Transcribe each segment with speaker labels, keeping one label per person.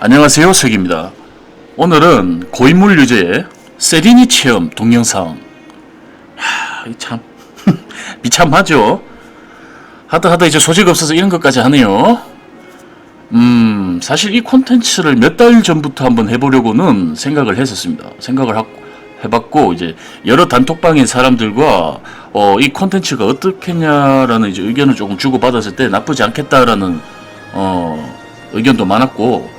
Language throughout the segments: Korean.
Speaker 1: 안녕하세요 석입니다. 오늘은 고인물 유저의 세리니 체험 동영상 하, 이참 비참하죠? 하다 하다 이제 소재가 없어서 이런 것까지 하네요. 음 사실 이 콘텐츠를 몇 달 전부터 한번 해보려고는 생각을 했었습니다. 생각을 하, 해봤고 이제 여러 단톡방의 사람들과 어, 이 콘텐츠가 어떻겠냐라는 이제 의견을 조금 주고 받았을 때 나쁘지 않겠다라는 어, 의견도 많았고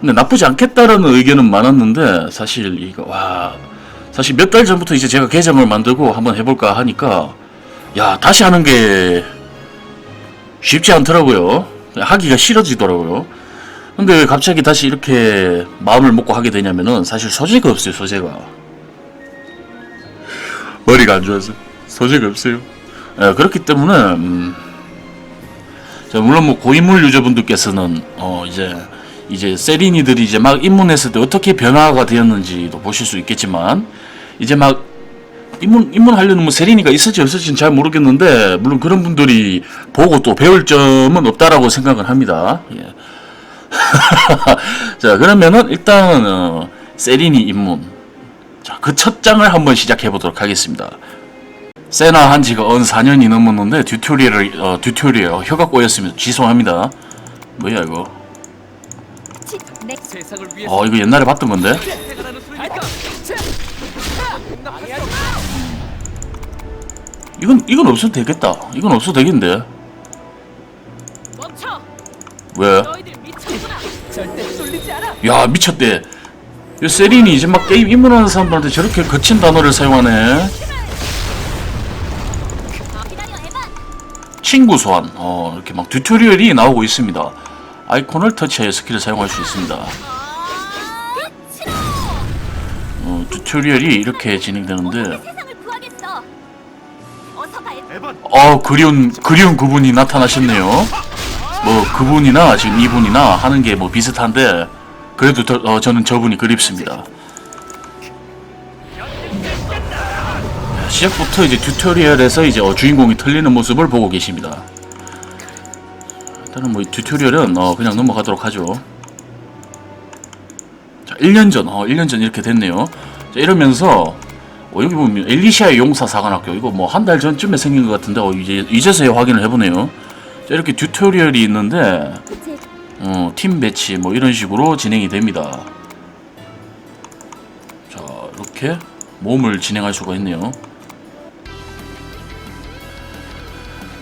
Speaker 1: 근데 나쁘지 않겠다라는 의견은 많았는데 사실 이거 와 사실 몇 달 전부터 이제 제가 계정을 만들고 한번 해볼까 하니까 야 다시 하는 게 쉽지 않더라고요. 하기가 싫어지더라고요. 근데 왜 갑자기 다시 이렇게 마음을 먹고 하게 되냐면은 사실 소재가 없어요 소재가 머리가 안 좋아서 소재가 없어요 예, 그렇기 때문에 음, 자, 물론 뭐 고인물 유저분들께서는 어 이제 이제 세리니들이 이제 막 입문했을 때 어떻게 변화가 되었는지도 보실 수 있겠지만 이제 막 입문 입문하려는 뭐 세리니가 있을지 없을지는 잘 모르겠는데 물론 그런 분들이 보고 또 배울 점은 없다라고 생각을 합니다. 예. 자 그러면은 일단은 어, 세리니 입문 자 그 첫 장을 한번 시작해 보도록 하겠습니다. 세나 한 지가 언 4년이 넘었는데 튜토리얼을 어, 튜토리얼 어, 혀가 꼬였습니다. 죄송합니다. 뭐야 이거?
Speaker 2: 네.
Speaker 1: 어 이거 옛날에 봤던 건데 이건 이건 없어도 되겠다. 이건 없어도 되겠는데 왜? 야 미쳤대. 이 세린이 이제 막 게임 입문하는 사람들한테 저렇게 거친 단어를 사용하네. 친구 소환. 어 이렇게 막 튜토리얼이 나오고 있습니다. 아이콘을 터치하여 스킬을 사용할 수 있습니다.
Speaker 2: 어,
Speaker 1: 튜토리얼이 이렇게 진행되는데.
Speaker 2: 어
Speaker 1: 그리운 그리운 그분이 나타나셨네요. 뭐 그분이나 지금 이분이나 하는 게 뭐 비슷한데 그래도 더, 어, 저는 저분이 그립습니다. 시작부터 이제 튜토리얼에서 이제 어, 주인공이 틀리는 모습을 보고 계십니다. 일단은 뭐이 튜토리얼은 어, 그냥 넘어가도록 하죠. 자, 1년 전, 어, 1년 전 이렇게 됐네요. 자, 이러면서 어, 여기 보면 엘리시아의 용사 사관학교 이거 뭐 한 달 전쯤에 생긴 것 같은데 어, 이제 이제서야 확인을 해보네요. 자, 이렇게 튜토리얼이 있는데
Speaker 2: 제
Speaker 1: 어, 팀 배치 뭐 이런 식으로 진행이 됩니다. 자 이렇게 몸을 진행할 수가 있네요.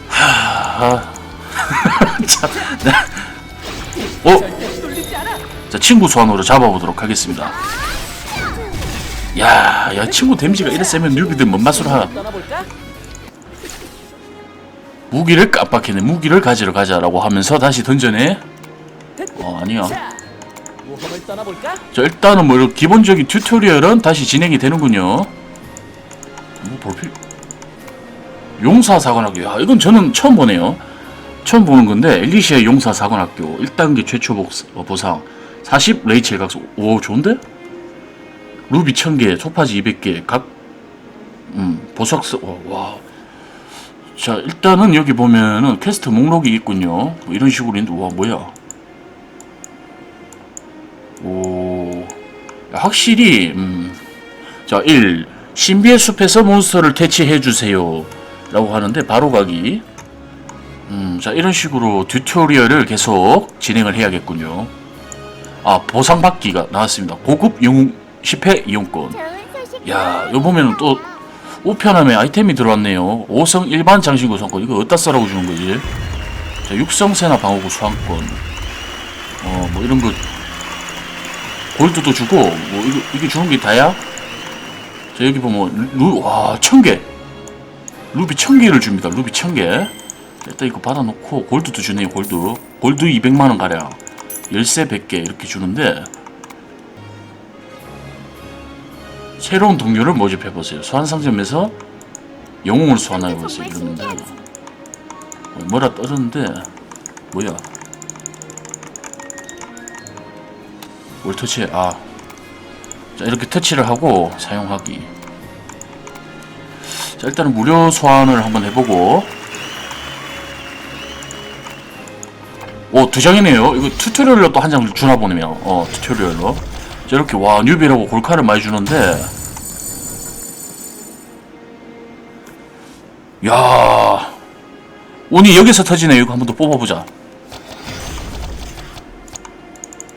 Speaker 1: 하... 자, 네. 어? 자 친구 소환으로 잡아보도록 하겠습니다. 야, 야 친구 데미지가 이래 세면 뉴비들 뭔 맛으로 하?
Speaker 3: 떠나볼까
Speaker 1: 무기를 깜빡이네. 무기를 가지러 가자라고 하면서 다시 던져내. 어 아니야.
Speaker 3: 자 모험을 떠나볼까
Speaker 1: 자 일단은 뭐 이런 기본적인 튜토리얼은 다시 진행이 되는군요. 뭐 볼필 용사 사관학교. 야 이건 저는 처음 보네요. 처음 보는 건데 엘리시아 용사 사관학교 1단계 최초 복, 어, 보상 40 레이첼 각소. 오 좋은데? 루비 1000개, 초파지 200개, 각 음, 보석스 어, 와. 자 일단은 여기 보면은 퀘스트 목록이 있군요. 뭐 이런 식으로 있는데 와 뭐야? 확실히, 음, 자, 1. 신비의 숲에서 몬스터를 퇴치해 주세요. 라고 하는데, 바로 가기. 음, 자, 이런 식으로 튜토리얼을 계속 진행을 해야겠군요. 아, 보상받기가 나왔습니다. 고급 영웅 10회 이용권. 야, 요 보면은 또, 우편함에 아이템이 들어왔네요. 5성 일반 장신구 성권. 이거 어디다 써라고 주는 거지? 자, 육성 세나 방어구 수강권. 어, 뭐 이런 거. 골드도 주고, 뭐, 이거, 이게 주는 게 다야? 자, 여기 보면, 루, 와, 천 개. 루비 천 개를 줍니다. 루비 천 개. 일단 이거 받아놓고, 골드도 주네요, 골드. 골드 200만 원 가량. 열쇠 100개 이렇게 주는데, 새로운 동료를 모집해보세요. 소환상점에서 영웅을 소환해보세요. 이러는데, 어, 뭐라 떠드는데, 뭐야. 뭘 터치해? 아. 자, 이렇게 터치를 하고 사용하기. 자 일단은 무료 소환을 한번 해보고. 오 두 장이네요. 이거 튜토리얼로 또 한 장 주나 보네요. 어 튜토리얼로. 자 이렇게 와 뉴비라고 골카를 많이 주는데. 야. 운이 여기서 터지네. 이거 한 번 더 뽑아보자.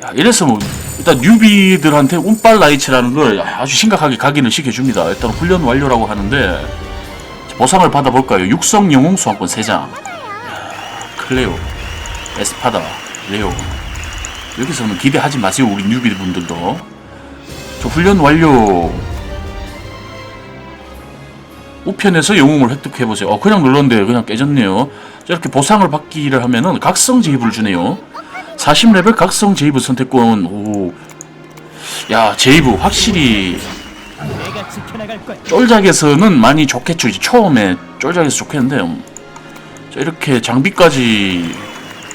Speaker 1: 야 이래서 뭐 일단 뉴비들한테 운빨 라이츠라는 걸 아주 심각하게 각인을 시켜줍니다. 일단 훈련 완료라고 하는데 보상을 받아볼까요? 육성 영웅 소환권 3장. 클레오 에스파다 레오. 여기서는 기대하지 마세요 우리 뉴비분들도. 저 훈련 완료. 우편에서 영웅을 획득해보세요. 어 그냥 눌렀는데 그냥 깨졌네요. 자, 이렇게 보상을 받기를 하면은 각성 제입을 주네요 40레벨 각성 제이브 선택권 오. 야 제이브 확실히. 쫄작에서는 많이 좋겠죠 이제 처음에 쫄작에서 좋겠는데 음. 자 이렇게 장비까지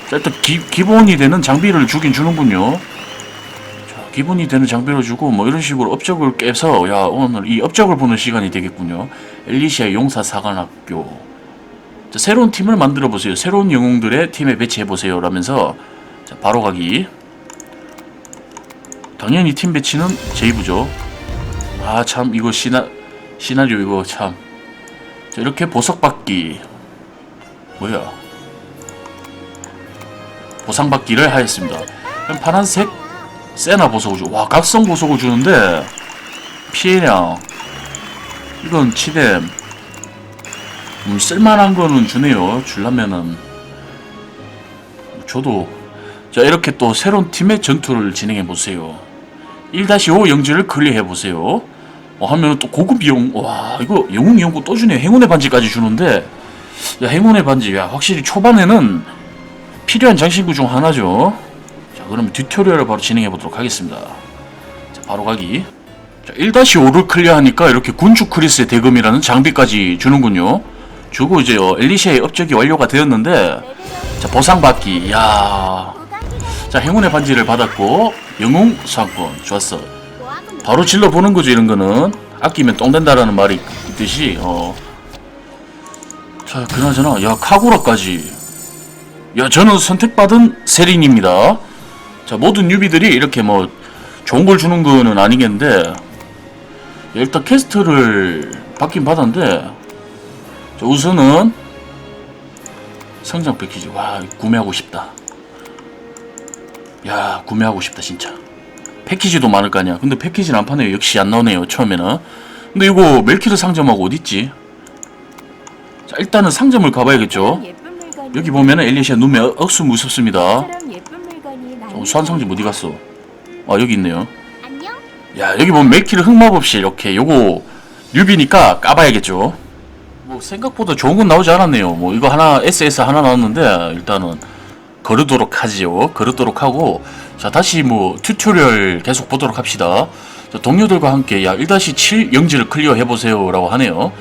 Speaker 1: 자, 일단 기, 기본이 되는 장비를 주긴 주는군요 자 기본이 되는 장비를 주고 뭐 이런 식으로 업적을 깨서 야 오늘 이 업적을 보는 시간이 되겠군요 엘리시아 용사 사관학교 자, 새로운 팀을 만들어 보세요 새로운 영웅들의 팀에 배치해 보세요 라면서 자 바로 가기. 당연히 팀 배치는 제이브죠. 아 참 이거 시나 시나리오 이거 참. 자, 이렇게 보석 받기. 뭐야? 보상 받기를 하였습니다. 그럼 파란색 세나 보석을 주 와 각성 보석을 주는데 피해량 이건 치뎀 음, 쓸만한 거는 주네요. 줄라면은. 저도 자 이렇게 또 새로운 팀의 전투를 진행해 보세요 1-5 영지를 클리어해 보세요. 어, 하면 또 고급 이용 와 이거 영웅 이용고 또 주네 행운의 반지까지 주는데 야 행운의 반지 야 확실히 초반에는 필요한 장신구 중 하나죠. 자 그러면 튜토리얼을 바로 진행해 보도록 하겠습니다. 자 바로 가기. 자 1-5를 클리어하니까 이렇게 군주 크리스의 대금이라는 장비까지 주는군요. 주고 이제 어, 엘리시아의 업적이 완료가 되었는데 자 보상 받기 야 자 행운의 반지를 받았고 영웅 상권 좋았어. 바로 질러 보는 거죠 이런 거는. 아끼면 똥 된다라는 말이 있듯이 어. 자 그나저나 야 카구라까지. 야 저는 선택받은 세린입니다. 자 모든 뉴비들이 이렇게 뭐 좋은 걸 주는 거는 아니겠는데 야, 일단 캐스트를 받긴 받았는데 자, 우선은 성장 패키지. 와 구매하고 싶다 야 구매하고 싶다 진짜. 패키지도 많을 거 아니야. 근데 패키지는 안 파네요. 역시 안 나오네요 처음에는. 근데 이거 멜키르 상점하고 어딨지? 자 일단은 상점을 가봐야겠죠? 여기 보면은 엘리시아 눈매 어- 억수 무섭습니다. 어, 수환상점 어디 갔어? 아 여기 있네요. 야 여기 보면 멜키르 흑마법실 이렇게 요거 뉴비니까 까봐야겠죠? 뭐 생각보다 좋은 건 나오지 않았네요. 뭐 이거 하나 SS 하나 나왔는데 일단은 거르도록 하지요. 거르도록 하고 자 다시 뭐 튜토리얼 계속 보도록 합시다. 자, 동료들과 함께 야 1-7 영지를 클리어 해보세요. 라고 하네요.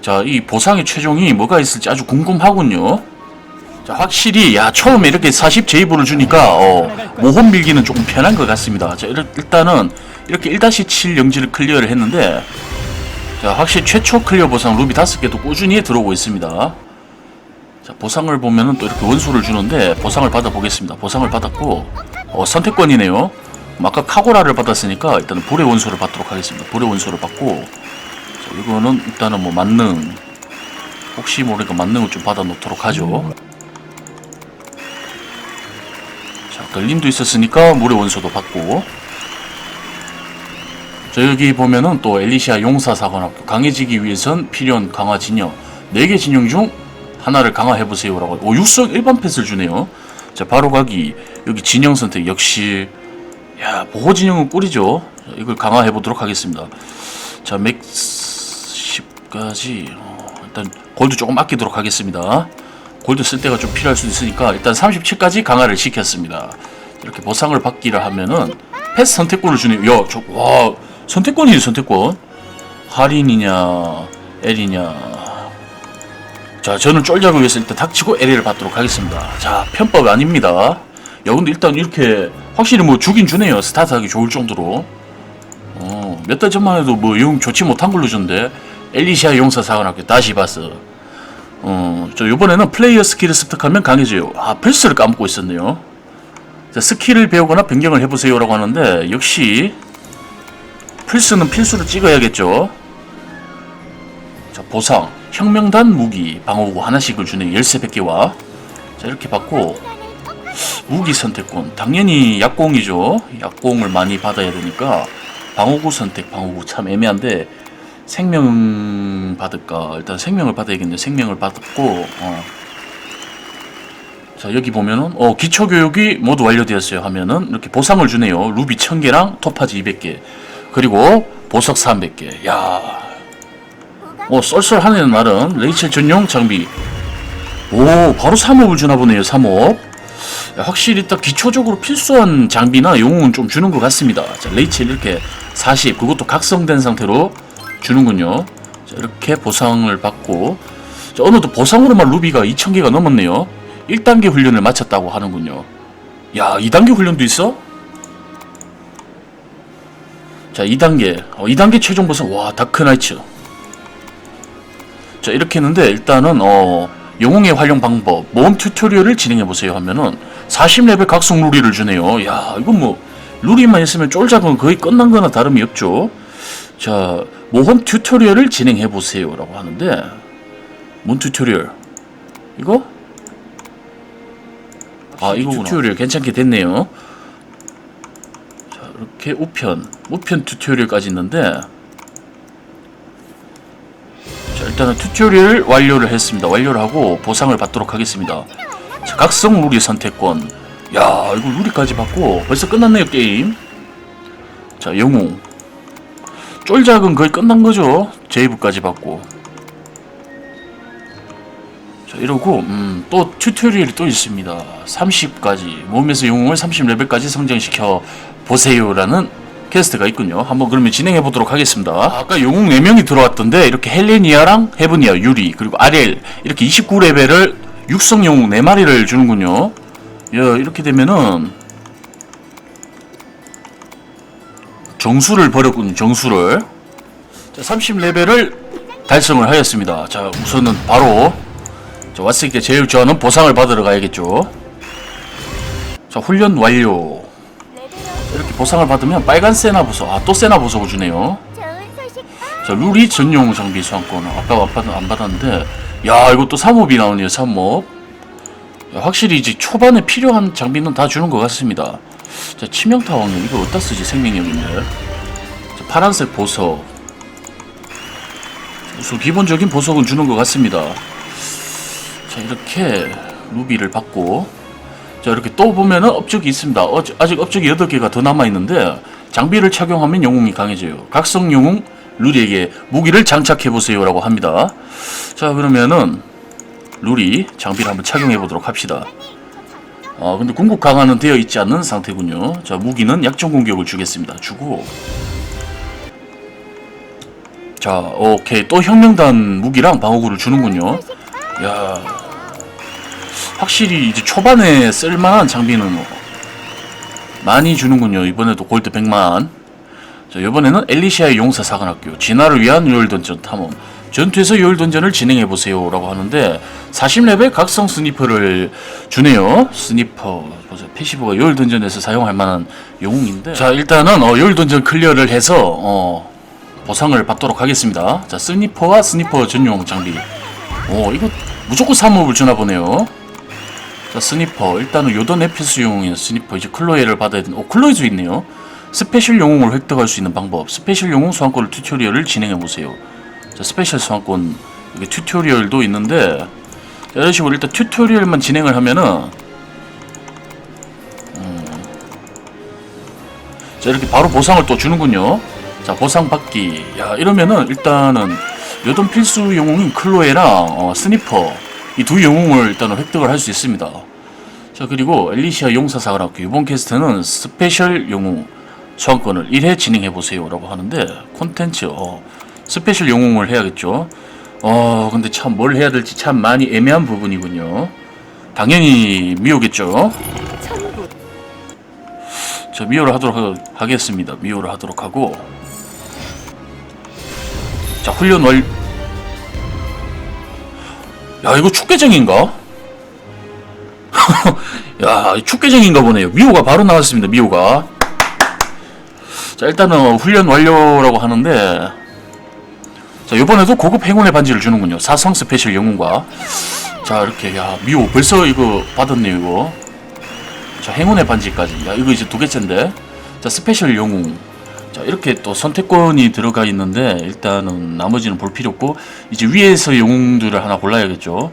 Speaker 1: 자 이 보상의 최종이 뭐가 있을지 아주 궁금하군요. 자 확실히 야 처음에 이렇게 40 제이브를 주니까 어, 모험 밀기는 조금 편한 것 같습니다. 자 일- 일단은 이렇게 1-7 영지를 클리어를 했는데 자 확실히 최초 클리어 보상 루비 5개도 꾸준히 들어오고 있습니다 자 보상을 보면은 또 이렇게 원소를 주는데 보상을 받아보겠습니다. 보상을 받았고 어, 선택권이네요. 그럼 아까 카고라를 받았으니까 일단은 불의 원소를 받도록 하겠습니다. 불의 원소를 받고 자 이거는 일단은 뭐 만능. 혹시 모르니까 만능을 좀 받아 놓도록 하죠. 자 걸림도 있었으니까 물의 원소도 받고. 자 여기 보면은 또 엘리시아 용사 사관학교 강해지기 위해선 필요한 강화 진영 4개 진영 중 하나를 강화해 보세요라고. 오 육성 일반 펫을 주네요. 자 바로 가기. 여기 진영 선택. 역시 야 보호 진영은 꿀이죠. 자, 이걸 강화해 보도록 하겠습니다. 자 맥스 10까지. 어, 일단 골드 조금 아끼도록 하겠습니다. 골드 쓸 때가 좀 필요할 수도 있으니까 일단 37까지 강화를 시켰습니다. 이렇게 보상을 받기를 하면은 패스 선택권을 주네요. 야 저 와 선택권이에요 선택권. 할인이냐 L이냐 자 저는 쫄작을 위해서 일단 닥치고 L을 받도록 하겠습니다 자 편법 아닙니다 야 근데 일단 이렇게 확실히 뭐 주긴 주네요 스타트하기 좋을 정도로 어, 몇 달 전만 해도 뭐영 좋지 못한 걸로 줬는데 엘리시아 용사 사관학교 다시 봤어. 어, 저 이번에는 플레이어 스킬을 습득하면 강해져요. 아, 필수를 까먹고 있었네요. 자, 스킬을 배우거나 변경을 해보세요 라고 하는데 역시 필수는 필수를 찍어야겠죠. 자, 보상, 혁명단 무기, 방어구 하나씩을 주는 열쇠 100개와 자, 이렇게 받고 무기 선택권. 당연히 약공이죠. 약공을 많이 받아야 되니까 방어구 선택 방어구 참 애매한데 생명 받을까? 일단 생명을 받아야겠네. 생명을 받았고 어. 자 여기 보면은 어 기초교육이 모두 완료되었어요 하면은 이렇게 보상을 주네요. 루비 1000개랑 토파지 200개. 그리고 보석 300개. 야 어, 쏠쏠하네요, 나름. 레이첼 전용 장비. 오, 바로 3업을 주나 보네요, 3업. 야, 확실히 딱 기초적으로 필수한 장비나 영웅은 좀 주는 것 같습니다. 자, 레이첼 이렇게 40, 그것도 각성된 상태로 주는군요. 자, 이렇게 보상을 받고, 자, 어느덧 보상으로만 루비가 2000개가 넘었네요. 1단계 훈련을 마쳤다고 하는군요. 야, 2단계 훈련도 있어? 자, 2단계. 어, 2단계 최종 보상, 와, 다크나이츠. 자 이렇게 했는데 일단은 어 영웅의 활용 방법 모험 튜토리얼을 진행해 보세요 하면은 40레벨 각성 루리를 주네요. 야 이건 뭐 루리만 있으면 쫄작은 거의 끝난 거나 다름이 없죠. 자 모험 튜토리얼을 진행해 보세요 라고 하는데 뭔 튜토리얼? 이거? 아 이거 튜토리얼 괜찮게 됐네요. 자 이렇게 우편 우편 튜토리얼까지 있는데 자, 일단은 튜토리얼 완료를 했습니다. 완료를 하고 보상을 받도록 하겠습니다. 자, 각성 루리 선택권. 야, 이거 루리까지 받고 벌써 끝났네요, 게임. 자, 영웅. 쫄작은 거의 끝난 거죠. 제이브까지 받고. 자, 이러고 음, 또 튜토리얼이 또 있습니다. 30까지 몸에서 영웅을 30레벨까지 성장시켜 보세요라는 퀘스트가 있군요. 한번 그러면 진행해 보도록 하겠습니다. 아까 영웅 4명이 들어왔던데 이렇게 헬레니아랑 헤브니아, 유리 그리고 아렐 이렇게 29레벨을 육성 영웅 4마리를 주는군요. 야, 이렇게 되면은 정수를 버렸군요. 정수를. 자, 30레벨을 달성을 하였습니다. 자, 우선은 바로 자, 왔으니까 제일 좋아하는 보상을 받으러 가야겠죠. 자, 훈련 완료. 보상을 받으면 빨간 세나 보석, 아또 세나 보석을 주네요. 자 루리 전용 장비 수강권 아까 안 받았는데 야 이것도 3업이 나오네요 3업. 야, 확실히 이제 초반에 필요한 장비는 다 주는 것 같습니다. 자 치명타 왕년 이거 어디다 쓰지 생명력인데. 자, 파란색 보석. 우선 기본적인 보석은 주는 것 같습니다. 자 이렇게 루비를 받고 자 이렇게 또 보면은 업적이 있습니다. 어, 아직 업적이 8개가 더 남아있는데 장비를 착용하면 영웅이 강해져요. 각성 영웅 루리에게 무기를 장착해보세요 라고 합니다. 자 그러면은 루리 장비를 한번 착용해보도록 합시다. 아 근데 궁극 강화는 되어 있지 않는 상태군요. 자 무기는 약점 공격을 주겠습니다. 주고 자 오케이 또 혁명단 무기랑 방어구를 주는군요. 야 확실히 이제 초반에 쓸만한 장비는 뭐 많이 주는군요. 이번에도 골드 100만. 자, 이번에는 엘리시아의 용사 사관학교 진화를 위한 요열 던전 탐험. 전투에서 요열 던전을 진행해 보세요 라고 하는데 40레벨 각성 스니퍼를 주네요. 스니퍼 보세요. 패시브가 요열 던전에서 사용할 만한 영웅인데. 자, 일단은 어, 요열 던전 클리어를 해서 어, 보상을 받도록 하겠습니다. 자, 스니퍼와 스니퍼 전용 장비. 오, 이거 무조건 3업을 주나 보네요. 자 스니퍼. 일단은 요던 에피스 영웅인 스니퍼. 이제 클로에를 받아야 되는 오 클로에도 있네요. 스페셜 영웅을 획득할 수 있는 방법. 스페셜 영웅 소환권 튜토리얼을 진행해 보세요. 자 스페셜 소환권. 이게 튜토리얼도 있는데 자, 이런 식으로 일단 튜토리얼만 진행을 하면은 음, 자 이렇게 바로 보상을 또 주는군요. 자 보상 받기. 야 이러면은 일단은 요던 필수 영웅인 클로에랑 어, 스니퍼 이 두 영웅을 일단은 획득을 할 수 있습니다. 자 그리고 엘리시아 용사사관학교 이번 퀘스트는 스페셜 영웅 소환권을 1회 진행해 보세요 라고 하는데 콘텐츠 어, 스페셜 영웅을 해야겠죠. 어 근데 참 뭘 해야 될지 참 많이 애매한 부분이군요. 당연히 미호겠죠. 자 미호를 하도록 하, 하겠습니다. 미호를 하도록 하고 자 훈련 완 야 이거 축계정인가? 야 축계정인가 보네요. 미호가 바로 나왔습니다. 미호가. 자 일단은 훈련 완료라고 하는데 자 이번에도 고급 행운의 반지를 주는군요. 사성 스페셜 영웅과 자 이렇게 야 미호 벌써 이거 받았네요 이거. 자 행운의 반지까지. 야 이거 이제 두 개째인데. 자 스페셜 영웅. 자 이렇게 또 선택권이 들어가 있는데 일단은 나머지는 볼 필요 없고 이제 위에서 영웅들을 하나 골라야겠죠.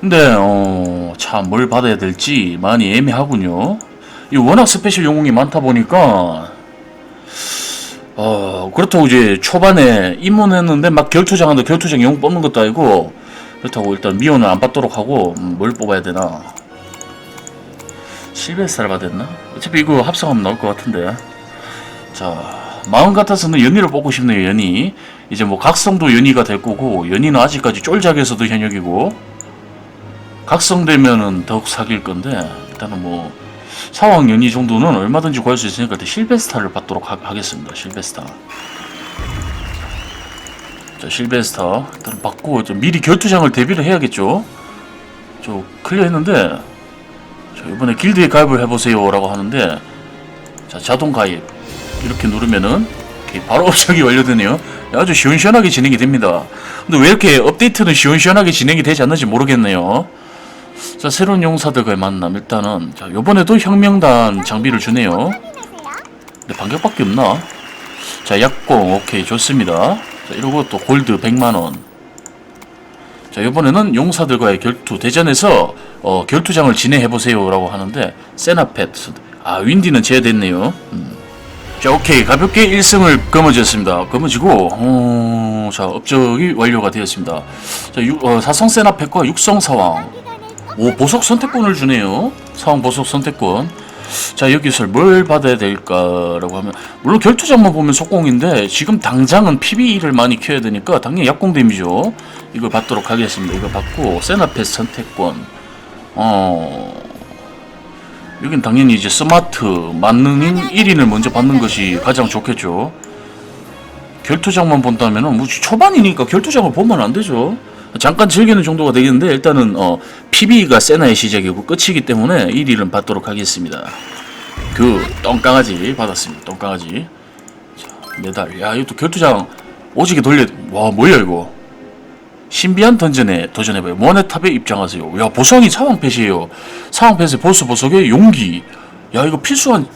Speaker 1: 근데 어 참 뭘 받아야 될지 많이 애매하군요. 이 워낙 스페셜 영웅이 많다 보니까 어 그렇다고 이제 초반에 입문했는데 막 결투장한테 결투장 영웅 뽑는 것도 아니고 그렇다고 일단 미호는 안 받도록 하고 음, 뭘 뽑아야 되나 실베스타를 받았나 어차피 이거 합성하면 나올 것 같은데 자 마음 같아서는 연희를 뽑고 싶네요 연희. 이제 뭐 각성도 연희가 될 거고 연희는 아직까지 쫄작에서도 현역이고 각성되면은 더욱 사귈 건데 일단은 뭐 사왕 연희 정도는 얼마든지 구할 수 있으니까 실베스타를 받도록 하, 겠습니다 실베스타. 자 실베스타 일단 받고 좀 미리 결투장을 대비를 해야겠죠. 저 클리어했는데 자 이번에 길드에 가입을 해보세요 라고 하는데 자 자동 가입 이렇게 누르면은 이렇게 바로 업적이 완료되네요. 아주 시원시원하게 진행이 됩니다. 근데 왜 이렇게 업데이트는 시원시원하게 진행이 되지 않는지 모르겠네요. 자 새로운 용사들과의 만남. 일단은 자 요번에도 혁명단 장비를 주네요. 근데 반격밖에 없나? 자 약공. 오케이 좋습니다. 자 이러고 또 골드 100만원. 자 요번에는 용사들과의 결투 대전에서 어, 결투장을 진행해보세요 라고 하는데 세나펫. 아 윈디는 제외됐네요. 음. 자 오케이. 가볍게 1승을 거머쥐었습니다. 거머쥐고 어, 자 업적이 완료가 되었습니다. 자 유, 어, 사성 세나펫과 육성 사왕 오 보석 선택권을 주네요. 사왕 보석 선택권. 자 여기서 뭘 받아야 될까라고 하면 물론 결투장만 보면 속공인데 지금 당장은 PB를 많이 키워야 되니까 당연히 약공 데미죠. 이걸 받도록 하겠습니다. 이거 받고 세나펫 선택권. 어 여긴 당연히 이제 스마트 만능인 1인을 먼저 받는 것이 가장 좋겠죠 결투장만 본다면은 뭐 초반이니까 결투장을 보면 안 되죠 잠깐 즐기는 정도가 되겠는데 일단은 어 PB가 세나의 시작이고 끝이기 때문에 1위를 받도록 하겠습니다. 그 똥강아지 받았습니다. 똥강아지. 자, 메달. 야, 이것도 결투장 오지게 돌려. 와, 뭐야 이거? 신비한 던전에 도전해봐요. 모네탑에 입장하세요. 야, 보상이 사왕패시에요. 사왕패시 보스 보석의 용기. 야, 이거 필수한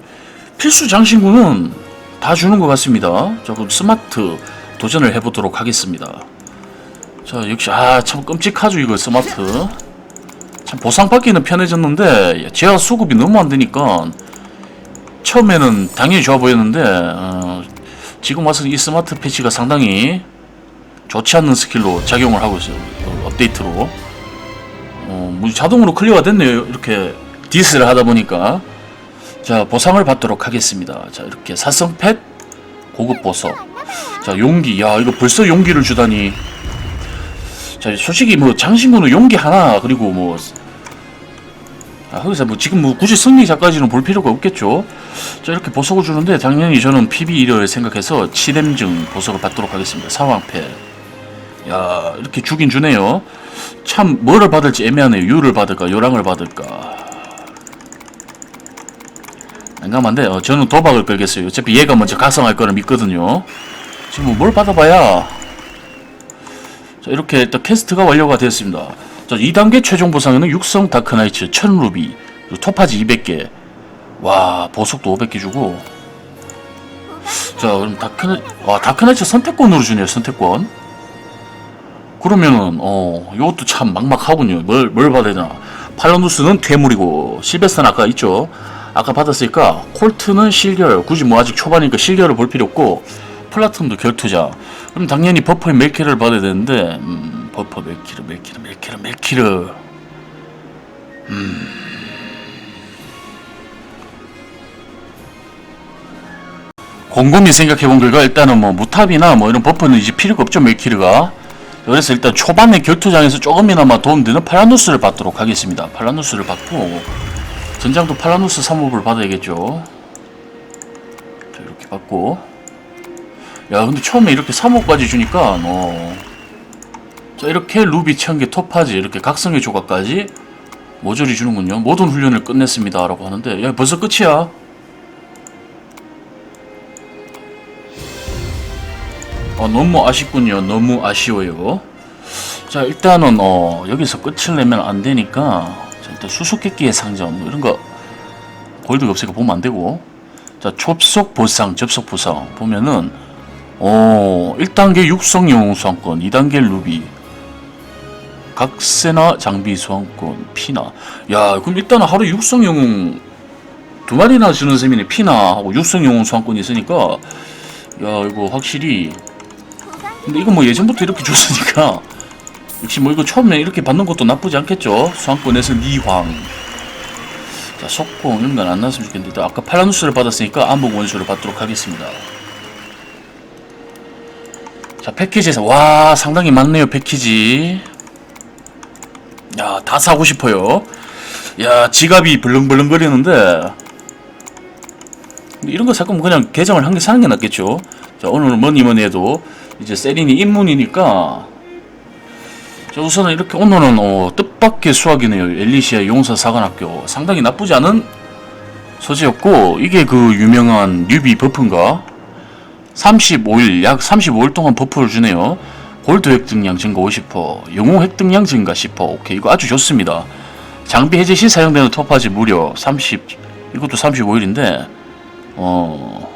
Speaker 1: 필수 장신구는 다 주는 것 같습니다. 자, 그럼 스마트 도전을 해보도록 하겠습니다. 자 역시 아 참 끔찍하죠 이거 스마트 참 보상받기는 편해졌는데 제어 수급이 너무 안 되니까 처음에는 당연히 좋아 보였는데 어, 지금 와서 이 스마트 패치가 상당히 좋지 않는 스킬로 작용을 하고 있어요. 어, 업데이트로. 어, 뭐 자동으로 클리어가 됐네요. 이렇게 디스를 하다 보니까. 자 보상을 받도록 하겠습니다. 자 이렇게 사성펫 고급 보석. 자 용기. 야 이거 벌써 용기를 주다니. 자, 솔직히 뭐 장신구는 용기 하나 그리고 뭐. 아, 거기서 뭐 지금 뭐 굳이 승리자까지는 볼 필요가 없겠죠. 자, 이렇게 보석을 주는데 당연히 저는 PB1을 생각해서 치뎀증 보석을 받도록 하겠습니다. 사왕패. 야, 이렇게 주긴 주네요. 참 뭐를 받을지 애매하네요. 유를 받을까, 요랑을 받을까. 난감한데 어, 저는 도박을 걸겠어요. 어차피 얘가 먼저 각성할 거를 믿거든요. 지금 뭐뭘 받아봐야 자, 이렇게 일단 퀘스트가 완료가 되었습니다. 자, 2단계 최종 보상에는 육성 다크나이츠 1000루비, 그리고 토파지 200개. 와, 보석도 500개 주고. 자, 그럼 다크나 와, 다크나이츠 선택권으로 주네요, 선택권. 그러면은 어, 요것도 참 막막하군요. 뭘 뭘 받아야 되나? 팔라누스는 퇴물이고 실베스는 아까 있죠. 아까 받았으니까 콜트는 실결. 굳이 뭐 아직 초반이니까 실결을 볼 필요 없고 플라톤도 결투자. 그럼 당연히 버퍼의 멜키를 받아야 되는데 음, 버퍼 멜키르 멜키르 멜키르 멜키르 음. 곰곰이 생각해본 결과 일단은 뭐 무탑이나 뭐 이런 버퍼는 이제 필요가 없죠 멜키르가 그래서 일단 초반에 결투장에서 조금이나마 도움되는 팔라누스를 받도록 하겠습니다. 팔라누스를 받고 전장도 팔라누스 3호를 받아야겠죠. 자 이렇게 받고. 야 근데 처음에 이렇게 3호까지 주니까 어 자 이렇게 루비 천개 토파지 이렇게 각성의 조각까지 모조리 주는군요. 모든 훈련을 끝냈습니다 라고 하는데 야 벌써 끝이야. 어, 너무 아쉽군요. 너무 아쉬워요. 자 일단은 어, 여기서 끝을 내면 안 되니까 자, 일단 수수께끼의 상점 뭐 이런 거 골드가 없으니까 보면 안 되고 자 촉속 보상 접속 보상 보면은 어 1단계 육성 영웅 수강권 2단계 루비 각세나 장비 수강권 피나 야 그럼 일단은 하루 육성 영웅 두 마리나 주는 셈이네 피나 하고 육성 영웅 수강권이 있으니까 야 이거 확실히 근데 이거 뭐 예전부터 이렇게 줬으니까 역시 뭐 이거 처음에 이렇게 받는 것도 나쁘지 않겠죠. 수강권에서 니황. 자 속공 이런 건 안 나왔으면 좋겠는데 아까 팔라누스를 받았으니까 암흑 원수를 받도록 하겠습니다. 자 패키지에서 와 상당히 많네요 패키지. 야 다 사고 싶어요. 야 지갑이 벌렁벌렁거리는데. 근데 이런 거살 거면 그냥 계정을 한 개 사는 게 낫겠죠. 자 오늘은 뭐니 뭐니 해도 이제 세린이 입문이니까 자 우선은 이렇게 오늘은 어, 뜻밖의 수학이네요. 엘리시아 용사 사관학교. 상당히 나쁘지 않은 소재였고 이게 그 유명한 뉴비 버프인가? 35일 약 35일 동안 버프를 주네요. 골드 획득량 증가 50% 영웅 획득량 증가 10% 오케이 이거 아주 좋습니다. 장비 해제 시 사용되는 토파지 무려 30 이것도 35일인데 어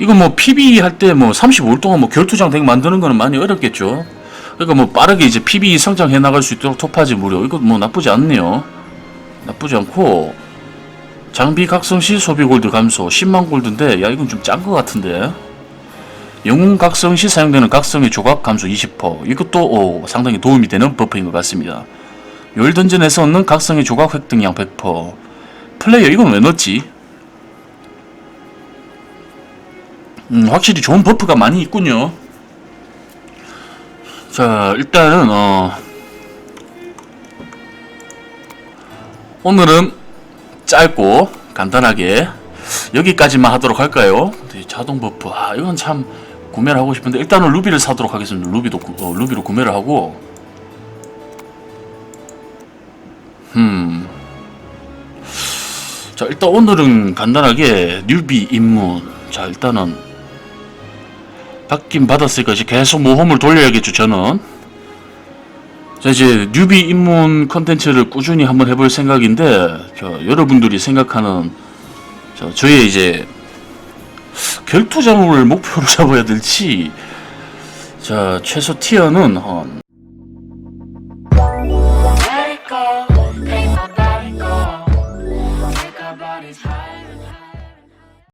Speaker 1: 이거 뭐 PB 할 때 뭐 35일 동안 뭐 결투장 덱 만드는 거는 많이 어렵겠죠. 그러니까 뭐 빠르게 이제 PB 성장해 나갈 수 있도록 토파지 무료. 이거 뭐 나쁘지 않네요. 나쁘지 않고. 장비 각성 시 소비 골드 감소. 10만 골드인데 야 이건 좀 짠 것 같은데. 영웅 각성 시 사용되는 각성의 조각 감소 20% 이것도 오, 상당히 도움이 되는 버프인 것 같습니다. 열 던전에서 얻는 각성의 조각 획득량 100% 플레이어 이건 왜 넣었지? 음, 확실히 좋은 버프가 많이 있군요 자 일단은 어 오늘은 짧고 간단하게 여기까지만 하도록 할까요? 네, 자동 버프 아 이건 참 구매를 하고 싶은데 일단은 루비를 사도록 하겠습니다 루비도 구- 어, 루비로 구매를 하고 음. 자 일단 오늘은 간단하게 뉴비 입문 자 일단은 받긴 받았으니까 이제 계속 모험을 돌려야겠죠 저는. 자 이제 뉴비 입문 컨텐츠를 꾸준히 한번 해볼 생각인데 저 여러분들이 생각하는 저 저의 이제 결투장을 목표로 잡아야 될지. 자 최소 티어는 한